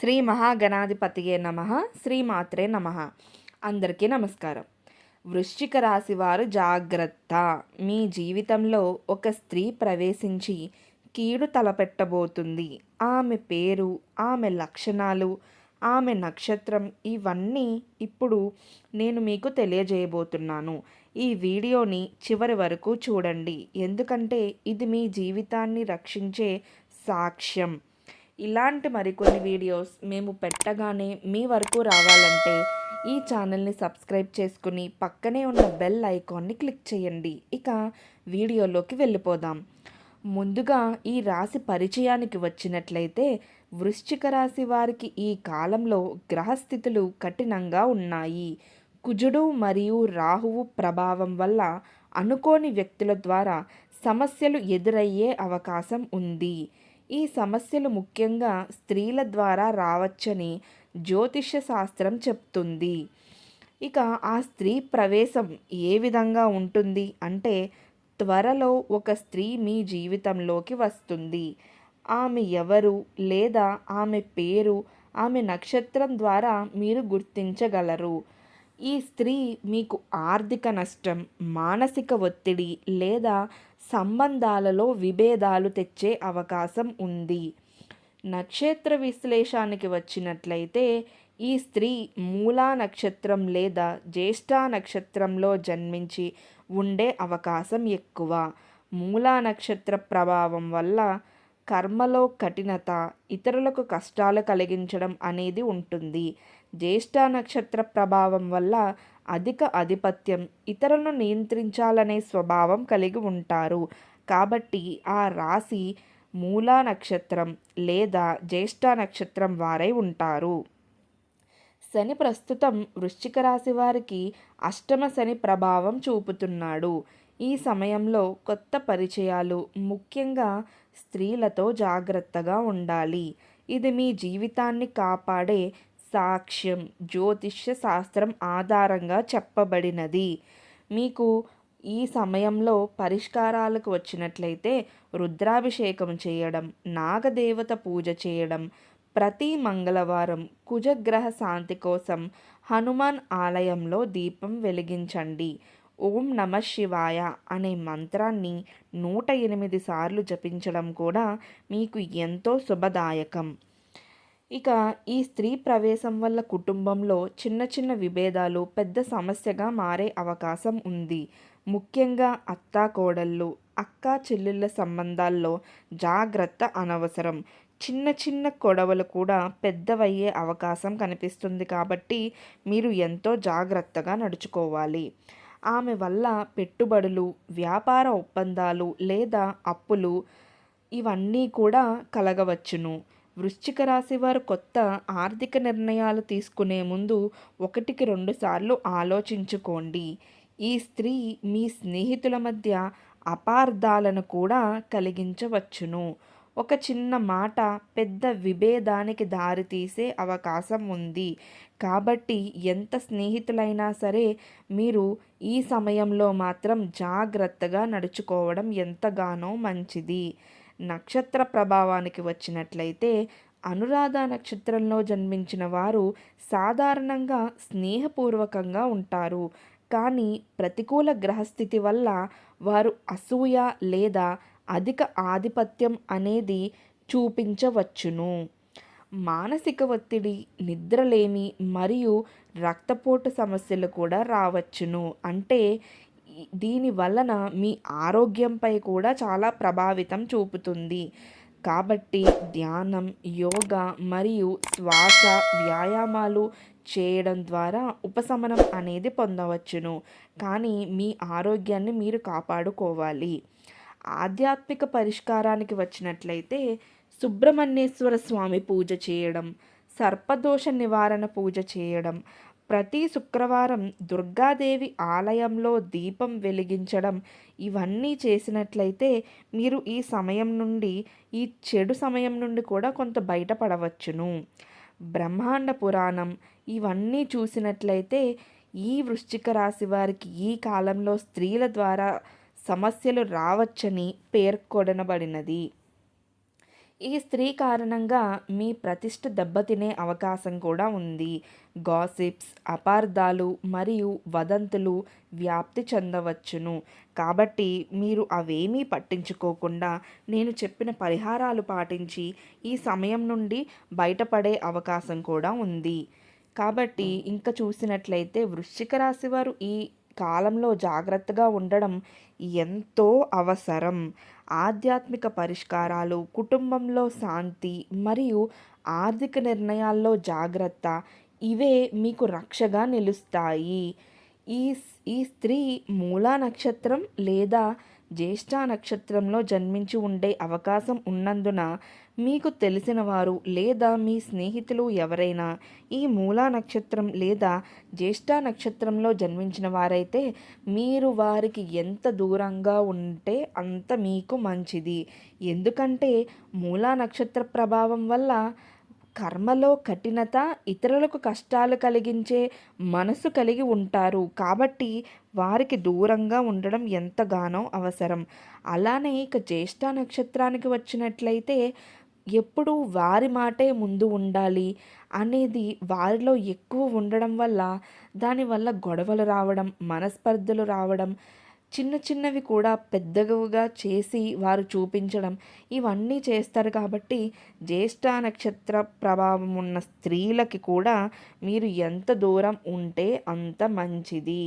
శ్రీ మహాగణాధిపతియే నమ శ్రీమాత్రే నమ. అందరికీ నమస్కారం. వృశ్చిక రాశి వారు జాగ్రత్త. మీ జీవితంలో ఒక స్త్రీ ప్రవేశించి కీడు తలపెట్టబోతుంది. ఆమె పేరు ఆమె లక్షణాలు ఆమె నక్షత్రం ఇవన్నీ ఇప్పుడు నేను మీకు తెలియజేయబోతున్నాను. ఈ వీడియోని చివరి వరకు చూడండి. ఎందుకంటే ఇది మీ జీవితాన్ని రక్షించే సాక్ష్యం. ఇలాంటి మరికొన్ని వీడియోస్ మేము పెట్టగానే మీ వరకు రావాలంటే ఈ ఛానల్ని సబ్స్క్రైబ్ చేసుకుని పక్కనే ఉన్న బెల్ ఐకాన్ని క్లిక్ చేయండి. ఇక వీడియోలోకి వెళ్ళిపోదాం. ముందుగా ఈ రాశి పరిచయానికి వచ్చినట్లయితే వృశ్చిక రాశి వారికి ఈ కాలంలో గ్రహస్థితులు కఠినంగా ఉన్నాయి. కుజుడు మరియు రాహువు ప్రభావం వల్ల అనుకోని వ్యక్తుల ద్వారా సమస్యలు ఎదురయ్యే అవకాశం ఉంది. ఈ సమస్యలు ముఖ్యంగా స్త్రీల ద్వారా రావచ్చని జ్యోతిష్య శాస్త్రం చెప్తుంది. ఇక ఆ స్త్రీ ప్రవేశం ఏ విధంగా ఉంటుంది? అంటే త్వరలో ఒక స్త్రీ మీ జీవితంలోకి వస్తుంది. ఆమె ఎవరు? లేదా ఆమె పేరు? ఆమె నక్షత్రం ద్వారా మీరు గుర్తించగలరు. ఈ స్త్రీ మీకు ఆర్థిక నష్టం మానసిక ఒత్తిడి లేదా సంబంధాలలో విభేదాలు తెచ్చే అవకాశం ఉంది. నక్షత్ర విశ్లేషానికి వచ్చినట్లయితే ఈ స్త్రీ మూలా నక్షత్రం లేదా జ్యేష్ఠ నక్షత్రంలో జన్మించి ఉండే అవకాశం ఎక్కువ. మూలా నక్షత్ర ప్రభావం వల్ల కర్మలో కఠినత ఇతరులకు కష్టాలు కలిగించడం అనేది ఉంటుంది. జ్యేష్ఠ నక్షత్ర ప్రభావం వల్ల అధిక ఆధిపత్యం ఇతరులను నియంత్రించాలనే స్వభావం కలిగి ఉంటారు. కాబట్టి ఆ రాశి మూలా నక్షత్రం లేదా జ్యేష్ఠ నక్షత్రం వారై ఉంటారు. శని ప్రస్తుతం వృశ్చిక రాశి వారికి అష్టమ శని ప్రభావం చూపుతున్నాడు. ఈ సమయంలో కొత్త పరిచయాలు ముఖ్యంగా స్త్రీలతో జాగ్రత్తగా ఉండాలి. ఇది మీ జీవితాన్ని కాపాడే సాక్ష్యం జ్యోతిష్య శాస్త్రం ఆధారంగా చెప్పబడినది. మీకు ఈ సమయంలో పరిష్కారాలకు వచ్చినట్లయితే రుద్రాభిషేకం చేయడం నాగదేవత పూజ చేయడం ప్రతి మంగళవారం కుజగ్రహ శాంతి కోసం హనుమాన్ ఆలయంలో దీపం వెలిగించండి. ఓం నమ శివాయ అనే మంత్రాన్ని నూట ఎనిమిది సార్లు జపించడం కూడా మీకు ఎంతో శుభదాయకం. ఇక ఈ స్త్రీ ప్రవేశం వల్ల కుటుంబంలో చిన్న చిన్న విభేదాలు పెద్ద సమస్యగా మారే అవకాశం ఉంది. ముఖ్యంగా అత్తా కోడళ్ళు అక్క చెల్లెళ్ళ సంబంధాల్లో జాగ్రత్త అనవసరం. చిన్న చిన్న గొడవలు కూడా పెద్దవయ్యే అవకాశం కనిపిస్తుంది కాబట్టి మీరు ఎంతో జాగ్రత్తగా నడుచుకోవాలి. ఆమె వల్ల పెట్టుబడులు వ్యాపార ఒప్పందాలు లేదా అప్పులు ఇవన్నీ కూడా కలగవచ్చును. వృశ్చిక రాశి వారు కొత్త ఆర్థిక నిర్ణయాలు తీసుకునే ముందు ఒకటికి రెండు సార్లు ఆలోచించుకోండి. ఈ స్త్రీ మీ స్నేహితుల మధ్య అపార్థాలను కూడా కలిగించవచ్చును. ఒక చిన్న మాట పెద్ద విభేదానికి దారితీసే అవకాశం ఉంది. కాబట్టి ఎంత స్నేహితులైనా సరే మీరు ఈ సమయంలో మాత్రం జాగ్రత్తగా నడుచుకోవడం ఎంతగానో మంచిది. నక్షత్ర ప్రభావానికి వచ్చినట్లయితే అనురాధ నక్షత్రంలో జన్మించిన వారు సాధారణంగా స్నేహపూర్వకంగా ఉంటారు. కానీ ప్రతికూల గ్రహస్థితి వల్ల వారు అసూయ లేదా అధిక ఆధిపత్యం అనేది చూపించవచ్చును. మానసిక ఒత్తిడి నిద్రలేమి మరియు రక్తపోటు సమస్యలు కూడా రావచ్చును. అంటే దీని వలన మీ ఆరోగ్యంపై కూడా చాలా ప్రభావితం చూపుతుంది. కాబట్టి ధ్యానం యోగా మరియు శ్వాస వ్యాయామాలు చేయడం ద్వారా ఉపశమనం అనేది పొందవచ్చును. కానీ మీ ఆరోగ్యాన్ని మీరు కాపాడుకోవాలి. ఆధ్యాత్మిక పరిష్కారానికి వచ్చినట్లయితే సుబ్రహ్మణ్యేశ్వర స్వామి పూజ చేయడం సర్పదోష నివారణ పూజ చేయడం ప్రతి శుక్రవారం దుర్గాదేవి ఆలయంలో దీపం వెలిగించడం ఇవన్నీ చేసినట్లయితే మీరు ఈ సమయం నుండి ఈ చెడు సమయం నుండి కూడా కొంత బయటపడవచ్చును. బ్రహ్మాండ పురాణం ఇవన్నీ చూసినట్లయితే ఈ వృశ్చిక రాశి వారికి ఈ కాలంలో స్త్రీల ద్వారా సమస్యలు రావచ్చని పేర్కొనబడినది. ఈ స్త్రీ కారణంగా మీ ప్రతిష్ట దెబ్బతినే అవకాశం కూడా ఉంది. గాసిప్స్ అపార్థాలు మరియు వదంతులు వ్యాప్తి చెందవచ్చును. కాబట్టి మీరు అవేమీ పట్టించుకోకుండా నేను చెప్పిన పరిహారాలు పాటించి ఈ సమయం నుండి బయటపడే అవకాశం కూడా ఉంది. కాబట్టి ఇంకా చూసినట్లయితే వృశ్చిక రాశి వారు ఈ కాలంలో జాగ్రత్తగా ఉండడం ఎంతో అవసరం. ఆధ్యాత్మిక పరిష్కారాలు కుటుంబంలో శాంతి మరియు ఆర్థిక నిర్ణయాల్లో జాగ్రత్త ఇవే మీకు రక్షగా నిలుస్తాయి. ఈ ఈ స్త్రీ మూలా నక్షత్రం లేదా జ్యేష్ఠ నక్షత్రంలో జన్మించి ఉండే అవకాశం ఉన్నందున మీకు తెలిసిన వారు లేదా మీ స్నేహితులు ఎవరైనా ఈ మూలా నక్షత్రం లేదా జ్యేష్ఠ నక్షత్రంలో జన్మించిన వారైతే మీరు వారికి ఎంత దూరంగా ఉంటే అంత మీకు మంచిది. ఎందుకంటే మూలా నక్షత్ర ప్రభావం వల్ల కర్మలో కఠినత ఇతరులకు కష్టాలు కలిగించే మనసు కలిగి ఉంటారు. కాబట్టి వారికి దూరంగా ఉండడం ఎంతగానో అవసరం. అలానే ఇక జ్యేష్ఠ నక్షత్రానికి వచ్చినట్లయితే ఎప్పుడూ వారి మాటే ముందు ఉండాలి అనేది వారిలో ఎక్కువ ఉండడం వల్ల దానివల్ల గొడవలు రావడం మనస్పర్ధలు రావడం చిన్న చిన్నవి కూడా పెద్దగా చేసి వారు చూపించడం ఇవన్నీ చేస్తారు కాబట్టి జ్యేష్ఠ నక్షత్ర ప్రభావం ఉన్న స్త్రీలకి కూడా మీరు ఎంత దూరం ఉంటే అంత మంచిది.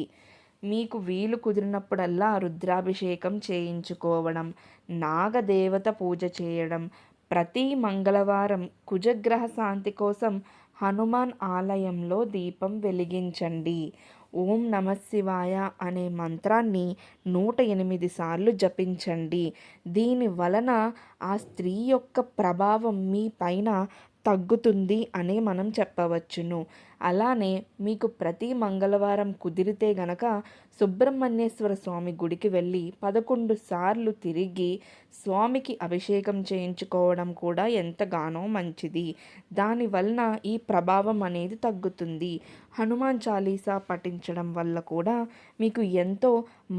మీకు వీలు కుదిరినప్పుడల్లా రుద్రాభిషేకం చేయించుకోవడం నాగదేవత పూజ చేయడం ప్రతి మంగళవారం కుజగ్రహ శాంతి కోసం హనుమాన్ ఆలయంలో దీపం వెలిగించండి. ఓం నమ శివాయ అనే మంత్రాన్ని నూట ఎనిమిది సార్లు జపించండి. దీని వలన ఆ స్త్రీ యొక్క ప్రభావం మీ పైన తగ్గుతుంది అని మనం చెప్పవచ్చును. అలానే మీకు ప్రతి మంగళవారం కుదిరితే గనక సుబ్రహ్మణ్యేశ్వర స్వామి గుడికి వెళ్ళి పదకొండు సార్లు తిరిగి స్వామికి అభిషేకం చేయించుకోవడం కూడా ఎంతగానో మంచిది. దానివలన ఈ ప్రభావం అనేది తగ్గుతుంది. హనుమాన్ చాలీసా పఠించడం వల్ల కూడా మీకు ఎంతో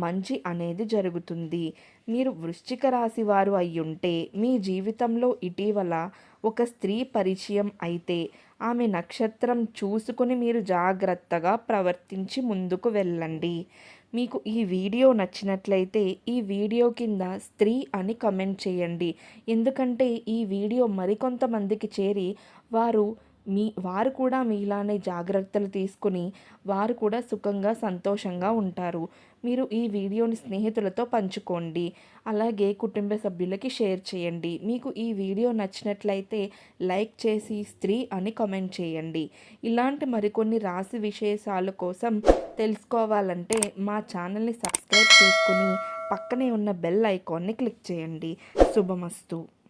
మంచి అనేది జరుగుతుంది. మీరు వృశ్చిక రాశి వారు అయ్యుంటే మీ జీవితంలో ఇటీవల ఒక స్త్రీ పరిచయం అయితే ఆమె నక్షత్రం చూసుకుని మీరు జాగ్రత్తగా ప్రవర్తించి ముందుకు వెళ్ళండి. మీకు ఈ వీడియో నచ్చినట్లయితే ఈ వీడియో కింద స్త్రీ అని కమెంట్ చేయండి. ఎందుకంటే ఈ వీడియో మరికొంతమందికి చేరి వారు మీ వారు కూడా మీలానే జాగ్రత్తలు తీసుకుని వారు కూడా సుఖంగా సంతోషంగా ఉంటారు. మీరు ఈ వీడియోని స్నేహితులతో పంచుకోండి. అలాగే కుటుంబ సభ్యులకి షేర్ చేయండి. మీకు ఈ వీడియో నచ్చినట్లయితే లైక్ చేసి స్త్రీ అని కామెంట్ చేయండి. ఇలాంటి మరికొన్ని రాశి విశేషాల కోసం తెలుసుకోవాలంటే మా ఛానల్ని సబ్స్క్రైబ్ చేసుకుని పక్కనే ఉన్న బెల్ ఐకాన్ని క్లిక్ చేయండి. శుభమస్తు.